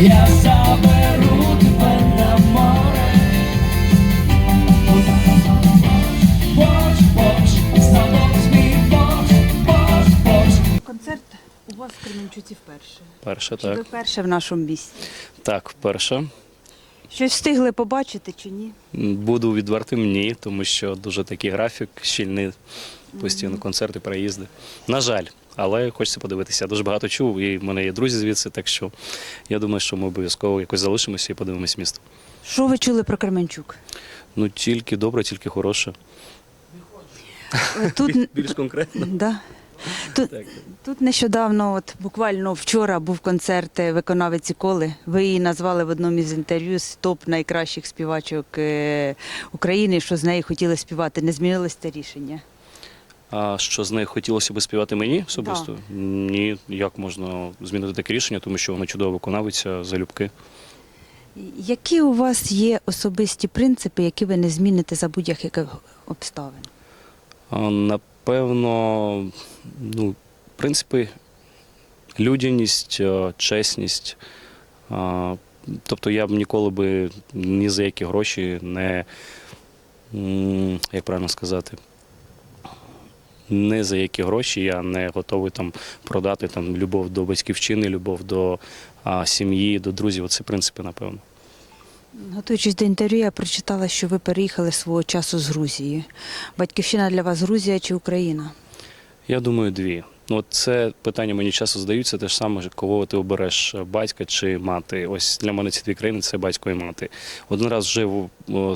я заберу тебе на море. Мій. Концерт у вас в Кременчуці вперше. Перше, Чи ви так. вперше в нашому місті? Так, вперше. Щось встигли побачити чи ні? Буду відвертим, ні, тому що дуже такий графік, щільний, постійно концерти, переїзди. На жаль, але хочеться подивитися. Я дуже багато чув, і в мене є друзі звідси, так що я думаю, що ми обов'язково якось залишимося і подивимось місто. Що ви чули про Кременчук? Ну тільки добре, тільки хороше. Тут, Більш конкретно. да. тут, тут нещодавно, от буквально вчора, був концерт е, виконавиці Коли. Ви її назвали в одному із інтерв'ю з топ найкращих співачок е, України, що з нею хотіли співати. Не змінилось це рішення? А що з нею хотілося би співати мені особисто? Ні, як можна змінити таке рішення, тому що вона чудово виконавиця, залюбки. Які у вас є особисті принципи, які ви не зміните за будь-яких обставин? А, Напевно, ну, в принципі, людяність, чесність. А, Тобто я б ніколи би ні за які гроші не, як правильно сказати, не за які гроші я не готовий там продати там любов до батьківщини, любов до а, сім'ї, до друзів. Оце принципи, напевно. Готуючись до інтерв'ю, я прочитала, що ви переїхали свого часу з Грузії. Батьківщина для вас Грузія чи Україна? Я думаю, дві. Ну, от це питання мені часто задаються, те ж саме, кого ти обереш батька чи мати. Ось для мене ці дві країни це батько і мати. Один раз жив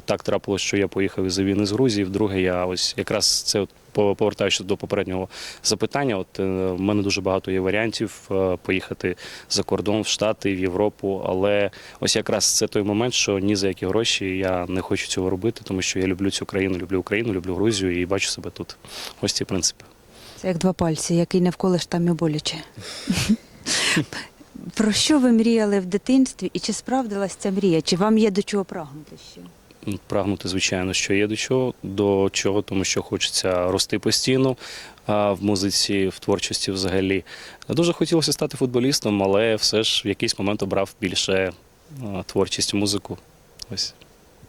так трапилось, що я поїхав із війни з Грузії, вдруге я ось якраз це от повертаючись до попереднього запитання. От е, в мене дуже багато є варіантів е, поїхати за кордон в Штати, в Європу. Але ось якраз це той момент, що ні за які гроші я не хочу цього робити, тому що я люблю цю країну, люблю Україну, люблю Грузію і бачу себе тут. Ось ці принципи. Це як два пальці, який не вколиш, там і боляче. Про що ви мріяли в дитинстві і чи справдилась ця мрія? Чи вам є до чого прагнути ще? Прагнути, звичайно, що є до чого, до чого, тому що хочеться рости постійно в музиці, в творчості взагалі. Дуже хотілося стати футболістом, але все ж в якийсь момент обрав більше творчість, музику. Ось.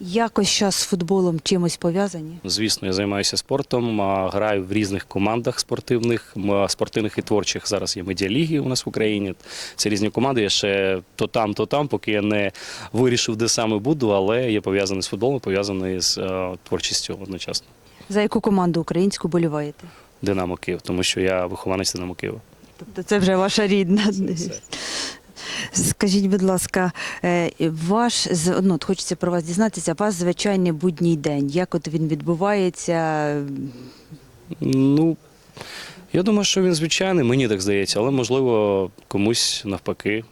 Якось зараз з футболом чимось пов'язані? Звісно, я займаюся спортом, граю в різних командах спортивних, спортивних і творчих. Зараз є медіаліги у нас в Україні. Це різні команди. Я ще то там, то там, поки я не вирішив, де саме буду, але є пов'язаний з футболом, пов'язаний з творчістю одночасно. За яку команду українську боліваєте? Динамо Київ, тому що я вихованець Динамо Києва. Тобто це вже ваша рідна. Все. Скажіть, будь ласка, е, ваш ну, от хочеться про вас дізнатися, ваш звичайний будній день. Як от він відбувається? Ну, я думаю, що він звичайний, мені так здається, але можливо комусь навпаки.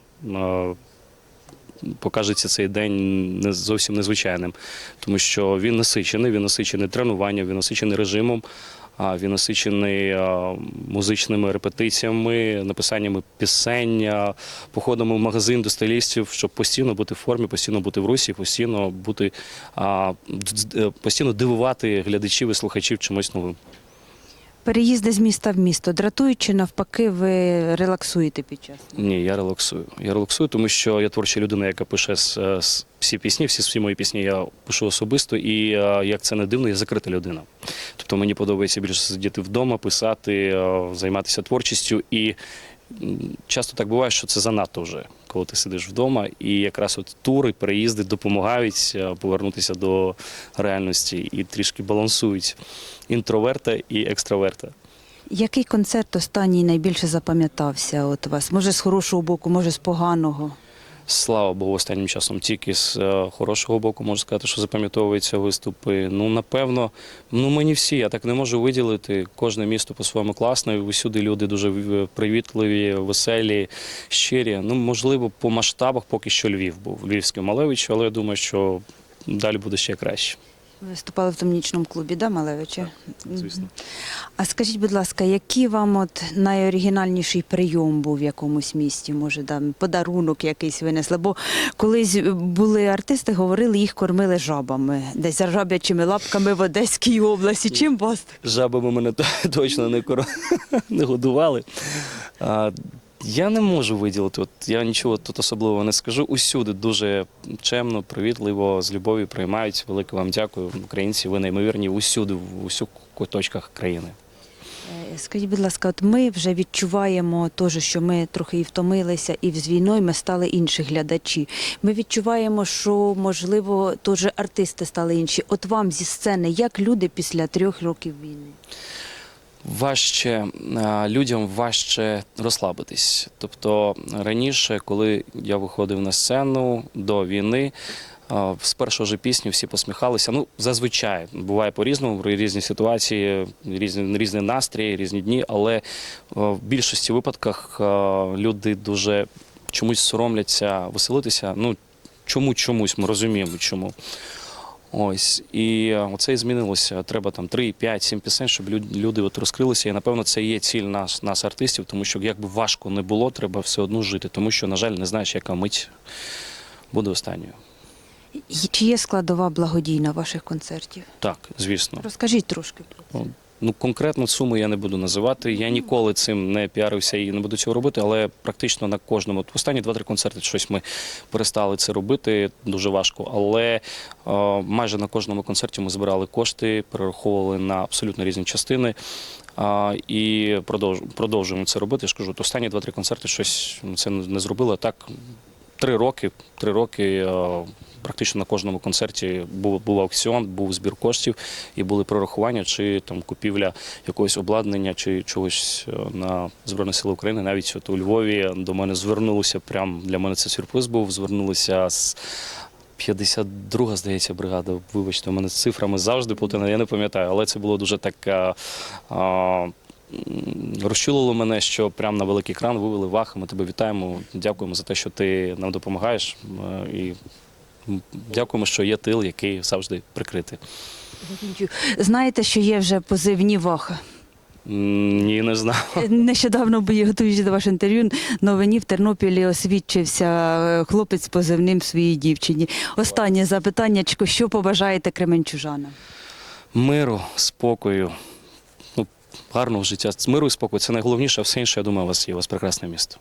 Покажеться цей день не зовсім незвичайним, тому що він насичений, він насичений тренуванням, він насичений режимом, він насичений музичними репетиціями, написаннями пісень, а, походами в магазин до стилістів, щоб постійно бути в формі, постійно бути в русі, постійно бути д- постійно дивувати глядачів і слухачів чимось новим. Переїзди з міста в місто дратують чи навпаки ви релаксуєте під час? Ні, я релаксую. Я релаксую, тому що я творча людина, яка пише с- с- всі пісні, всі, всі мої пісні я пишу особисто, і е, як це не дивно, я закрита людина. Тобто мені подобається більше сидіти вдома, писати, е, займатися творчістю. І часто так буває, що це занадто вже, коли ти сидиш вдома, і якраз от тури, переїзди допомагають е, повернутися до реальності і трішки балансують інтроверта і екстраверта. Який концерт останній найбільше запам'ятався от у вас? Може з хорошого боку, може з поганого? Слава Богу, останнім часом тільки з е, хорошого боку можу сказати, що запам'ятовуються виступи. Ну, напевно, ну мені всі, я так не можу виділити. Кожне місто по-своєму класне. Усюди люди дуже привітливі, веселі, щирі. Ну, можливо, по масштабах поки що Львів був, Львівський Малевич, але я думаю, що далі буде ще краще. Ви виступали в тому нічному клубі, да, Малевича? звісно. А скажіть, будь ласка, який вам от найоригінальніший прийом був в якомусь місті? Може, там подарунок якийсь винесли? Бо колись були артисти, говорили, їх кормили жабами, десь за жаб'ячими лапками в Одеській області. Чим вас? Жабами мене точно не, коро... не годували. А, Я не можу виділити. От я нічого тут особливого не скажу. Усюди дуже чемно, привітливо, з любов'ю приймають. Велике вам дякую. Українці, ви неймовірні усюди, в усіх куточках країни. Е, Скажіть, будь ласка, от ми вже відчуваємо теж, що ми трохи і втомилися, і з війною ми стали інші глядачі. Ми відчуваємо, що можливо теж артисти стали інші. От вам зі сцени, як люди після трьох років війни? Важче людям важче розслабитись. Тобто раніше, коли я виходив на сцену до війни, з першого ж пісні всі посміхалися. Ну, зазвичай буває по-різному, різні ситуації, різні, різні настрої, різні дні, але в більшості випадках люди дуже чомусь соромляться веселитися. Ну, чому чомусь, ми розуміємо, чому. Ось і це оце і змінилося. Треба там 3, 5, 7 пісень, щоб люд- люди от розкрилися. І напевно це є ціль нас, нас, артистів, тому що як би важко не було, треба все одно жити, тому що, на жаль, не знаєш, яка мить буде останньою. І Чи є складова благодійна ваших концертів? Так, звісно. Розкажіть трошки про це. Ну, Ну, конкретну суму я не буду називати. Я ніколи цим не піарився і не буду цього робити, але практично на кожному. Останні два-три концерти щось ми перестали це робити дуже важко. Але е, майже на кожному концерті ми збирали кошти, перераховували на абсолютно різні частини. А, і продовжуємо це робити. Я ж кажу, останні два-три концерти щось це не зробили. А Так, три роки, три роки е, практично на кожному концерті був, був аукціон, був збір коштів і були прорахування, чи там купівля якогось обладнання, чи чогось е, на Збройні Сили України. Навіть от у Львові до мене звернулося. Прям для мене це сюрприз був. Звернулися з 52-га, здається, бригада. Вибачте, у мене з цифрами завжди плутина, я не пам'ятаю, але це було дуже так. а, Розчулило мене, що прямо на великий екран вивели вах, ми тебе вітаємо. Дякуємо за те, що ти нам допомагаєш. е, І дякуємо, що є тил, який завжди прикритий. Знаєте, що є вже позивні ваха? Ні, не знав. Нещодавно бо готуючи до вашого інтерв'ю, новині в Тернополі освідчився е, хлопець позивним своїй дівчині. Останнє запитаннячко, що побажаєте кременчужанам? Миру, спокою, гарного життя. Миру і спокою це найголовніше, а все інше, я думаю, у вас є. У вас прекрасне місто.